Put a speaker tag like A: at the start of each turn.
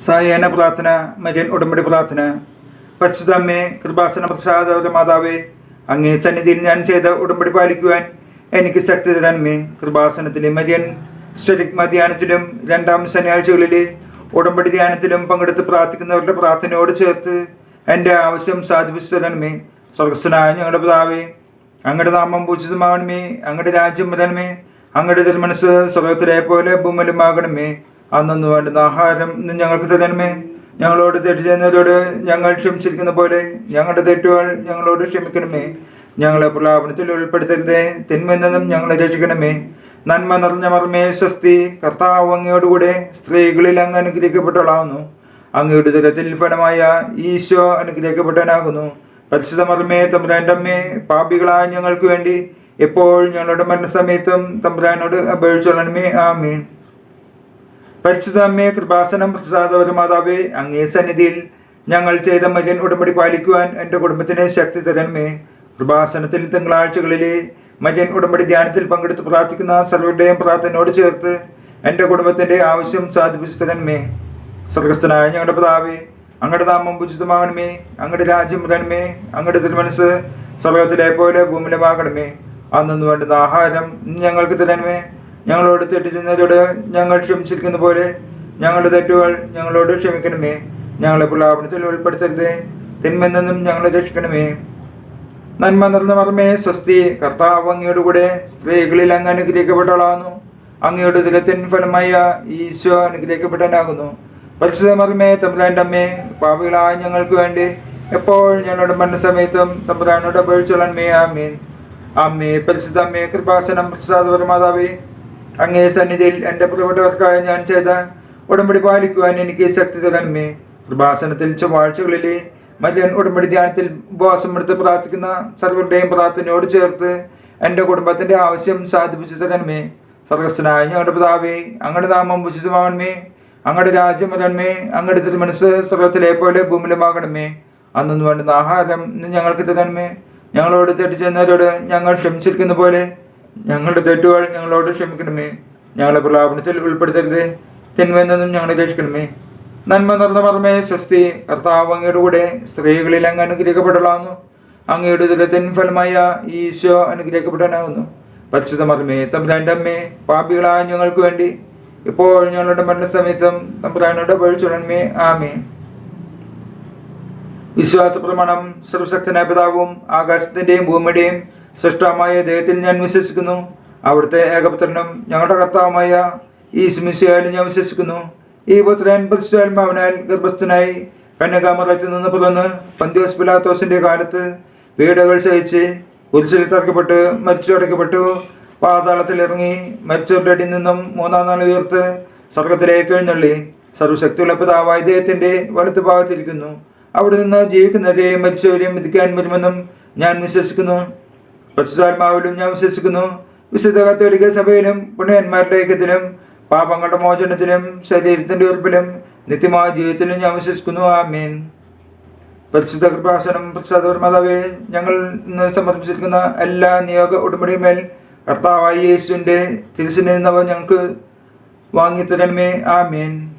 A: സായന പ്രാർത്ഥന മരിയൻ ഉടമ്പടി പ്രാർത്ഥന പരിശുദ്ധമ്മേ കൃപാസന പ്രസാദ മാതാവേ അങ്ങേ സന്നിധിയിൽ ഞാൻ ചെയ്ത ഉടമ്പടി പാലിക്കുവാൻ എനിക്ക് ശക്തി തരാൻമേ കൃപാസനത്തിലെ മരിയൻ സ്റ്റരിക് ധ്യാനത്തിലും രണ്ടാം ശനിയാഴ്ചകളിലെ ഉടമ്പടി ധ്യാനത്തിലും പങ്കെടുത്ത് പ്രാർത്ഥിക്കുന്നവരുടെ പ്രാർത്ഥനയോട് ചേർത്ത് എന്റെ ആവശ്യം സാധിപ്പിച്ചു തരണമേ. സ്വർഗസ്വനായ ഞങ്ങളുടെ പിതാവേ അങ്ങയുടെ നാമം പൂജിതമാകണമേ അങ്ങയുടെ രാജ്യം വരണമേ അങ്ങയുടെ തിരുമനസ് സ്വർഗത്തിലെ പോലെ ഭൂമലുമാകണമേ അന്നു വേണ്ടുന്ന ആഹാരം ഞങ്ങൾക്ക് തരണമേ. ഞങ്ങളോട് തെറ്റ് ചെയ്യുന്നവരോട് ഞങ്ങൾ ക്ഷമിച്ചിരിക്കുന്ന പോലെ ഞങ്ങളുടെ തെറ്റുകൾ ഞങ്ങളോട് ക്ഷമിക്കണമേ. ഞങ്ങളെ പ്രലാപനത്തിൽ ഉൾപ്പെടുത്തരുതേ. തിന്മെന്നതും ഞങ്ങളെ രക്ഷിക്കണമേ. നന്മ നിറഞ്ഞ മർമ്മേ സ്വസ്തി കർത്താവ് അങ്ങയോടുകൂടെ സ്ത്രീകളിൽ അങ്ങ് അനുഗ്രഹിക്കപ്പെട്ടവളാവുന്നു അങ്ങയുടെ തരത്തിൽ ഫലമായ ഈശോ അനുഗ്രഹിക്കപ്പെട്ടവനാകുന്നു. പരിശുദ്ധ മർമ്മേ തമ്പുരാന്റെ പാപികളായ ഞങ്ങൾക്ക് വേണ്ടി എപ്പോഴും ഞങ്ങളുടെ മരണസമയത്തും തമ്പുരാനോട് അപേക്ഷിച്ചോളണമേ. ആമീൻ. പരിശുദ്ധ അമ്മേ കൃപാസനം പ്രസാദവര മാതാവേ അങ്ങേ സന്നിധിയിൽ ഞങ്ങൾ ചെയ്ത മകൻ ഉടമ്പടി പാലിക്കുവാൻ എന്റെ കുടുംബത്തിന് ശക്തി തരണമേ. കൃപാസനത്തിൽ തിങ്കളാഴ്ചകളിലെ മകൻ ഉടമ്പടി ധ്യാനത്തിൽ പങ്കെടുത്ത് പ്രാർത്ഥിക്കുന്ന സർവരുടെയും പ്രാർത്ഥനയോട് ചേർത്ത് എന്റെ കുടുംബത്തിന്റെ ആവശ്യം സാധിപ്പിച്ചു തരണമേ. സ്വർഗസ്ഥനായ ഞങ്ങളുടെ പിതാവേ അങ്ങയുടെ നാമം ഉചിതമാകണമേ അങ്ങയുടെ രാജ്യം വരണമേ. അങ്ങയുടെ തിരുമനസ് സ്വർഗത്തിലെ പോലെ ഭൂമിയിലുമാകണമേ. അന്നു വേണ്ടുന്ന ആഹാരം ഞങ്ങൾക്ക് തരണമേ. ഞങ്ങളോട് തെറ്റ് ചെയ്യുന്നതോട് ഞങ്ങൾ ക്ഷമിച്ചിരിക്കുന്ന പോലെ ഞങ്ങളുടെ തെറ്റുകൾ ഞങ്ങളോട് ക്ഷമിക്കണമേ. ഞങ്ങളെ പ്രലാപനത്തിൽ ഉൾപ്പെടുത്തരുതേ. തിന്മെന്നും ഞങ്ങളെ രക്ഷിക്കണമേ. നന്മ നിറഞ്ഞ മർമ്മേ സ്വസ്തി. കർത്താവ് അങ്ങയുടെ കൂടെ സ്ത്രീകളിൽ അങ്ങ് അനുഗ്രഹിക്കപ്പെട്ടവളാകുന്നു. അങ്ങയുടെ ദിലത്തിൻ ഫലമായ ഈശോ അനുഗ്രഹിക്കപ്പെട്ടവനാകുന്നു. പരിശുദ്ധ മർമ്മേ തമ്പുരാന്റെ അമ്മേ പാപികളായ ഞങ്ങൾക്ക് വേണ്ടി എപ്പോൾ ഞങ്ങളുടെ മരണസമയത്തും തമ്പുരാനോട് അപേക്ഷിച്ചോളന്മേ ആമീൻ. അമ്മേ പരിശുദ്ധ അമ്മേ കൃപാസനം പ്രസാദപരമാതാവേ അങ്ങേ സന്നിധിയിൽ എന്റെ പ്രിയപ്പെട്ടവർക്കായി ഞാൻ ചെയ്ത ഉടമ്പടി പാലിക്കുവാൻ എനിക്ക് ശക്തി തരണമേ. കൃപാസനത്തിൽ ചൊവ്വാഴ്ചകളിലെ മറ്റൻ ഉടമ്പടി ധ്യാനത്തിൽ ഉപവാസം എടുത്ത് പ്രാർത്ഥിക്കുന്ന സർവരുടെയും പ്രാർത്ഥനയോട് ചേർത്ത് എന്റെ കുടുംബത്തിന്റെ ആവശ്യം സാധിപ്പിച്ചു തരണമേ. സർഗസ്തനായ ഞങ്ങളുടെ പിതാവേ അങ്ങയുടെ നാമം ഉചിതമാകണമേ അങ്ങയുടെ രാജ്യം വരണമേ. അങ്ങയുടെ തിരുമനസ് സ്വർഗത്തിലെ പോലെ ഭൂമിലുമാകണമേ അന്നു വേണ്ടുന്ന ആഹാരം ഞങ്ങൾക്ക് തരണമേ. ഞങ്ങളോട് തെറ്റിച്ചെന്നവരോട് ഞങ്ങൾ ക്ഷമിച്ചിരിക്കുന്ന പോലെ ഞങ്ങളുടെ തെറ്റുകൾ ഞങ്ങളോട് ക്ഷമിക്കണമേ. ഞങ്ങളെ പ്രലാപനത്തിൽ ഉൾപ്പെടുത്തരുത്. തിന്മയെന്നതും ഞങ്ങളെ രക്ഷിക്കണമേ നന്മ നിറഞ്ഞ പറമേ സ്വസ്തി കർത്താവ് അങ്ങയുടെ കൂടെ സ്ത്രീകളിൽ അങ്ങ് അനുഗ്രഹിക്കപ്പെടലാവുന്നു. അങ്ങയുടെ ദുരത്തിൻ ഫലമായ ഈശോ അനുഗ്രഹിക്കപ്പെടാനാവുന്നു. പരിശുദ്ധ മർമ്മേ തമ്പുരാന്റെ അമ്മേ പാപികളായ ഞങ്ങൾക്ക് വേണ്ടി ഇപ്പോൾ ഞങ്ങളുടെ മരണസമയത്തും തമ്പുരാനോട് പഴിച്ചുടന്മേ ആമേ വിശ്വാസ പ്രമാണം സർവശക്തനായ പിതാവും ആകാശത്തിന്റെയും ഭൂമിയുടെയും സൃഷ്ടമായ ദൈവത്തിൽ ഞാൻ വിശ്വസിക്കുന്നു. അവിടുത്തെ ഏകപുത്രനും ഞങ്ങളുടെ കർത്താവുമായ ഈ സ്മിശയാലും ഞാൻ വിശ്വസിക്കുന്നു. ഈ പുത്രൻ പരിശുദ്ധാത്മാവിനാൽ ഗർഭസ്ഥനായി കന്യകാമറത്തിൽ നിന്ന് പുറന്ന് പന്തിയോസ് പിലാത്തോസിന്റെ കാലത്ത് വീടുകൾ സഹിച്ച് കുരിശിൽ തറക്കപ്പെട്ട് മരിച്ചടക്കപ്പെട്ടു പാതാളത്തിൽ ഇറങ്ങി മരിച്ചവരുടെ അടിയിൽ നിന്നും മൂന്നാം നാൾ ഉയർത്ത് സ്വർഗത്തിലേക്ക് എഴുന്നള്ളി. സർവശക്തിയുള്ള പിതാവായ ദേഹത്തിന്റെ വലത്ത് ഭാഗത്തിരിക്കുന്നു. അവിടെ നിന്ന് ജീവിക്കുന്നവരെയും മരിച്ചവരെയും വിധിക്കാൻ വരുമെന്നും ഞാൻ വിശ്വസിക്കുന്നു. പരിശുദ്ധാത്മാവിലും ഞാൻ വിശ്വസിക്കുന്നു. വിശുദ്ധ കത്തോലിക്ക സഭയിലും പുണ്യന്മാരുടെ ഐക്യത്തിലും പാപങ്ങളുടെ മോചനത്തിലും ശരീരത്തിന്റെ ഉറപ്പിലും നിത്യമായ ജീവിതത്തിലും ഞാൻ വിശ്വസിക്കുന്നു. ആമേൻ. പരിശുദ്ധ കൃപാസനം പ്രസാദപരമാതാവേ ഞങ്ങൾ ഇന്ന് സമർപ്പിച്ചിരിക്കുന്ന എല്ലാ നിയോഗ ഉടമ്പടിയുമേൽ കർത്താവായ യേശുവിന്റെ തിരിച്ചു നിന്നവ ഞങ്ങൾക്ക് വാങ്ങിത്തരണമേ. ആമേൻ.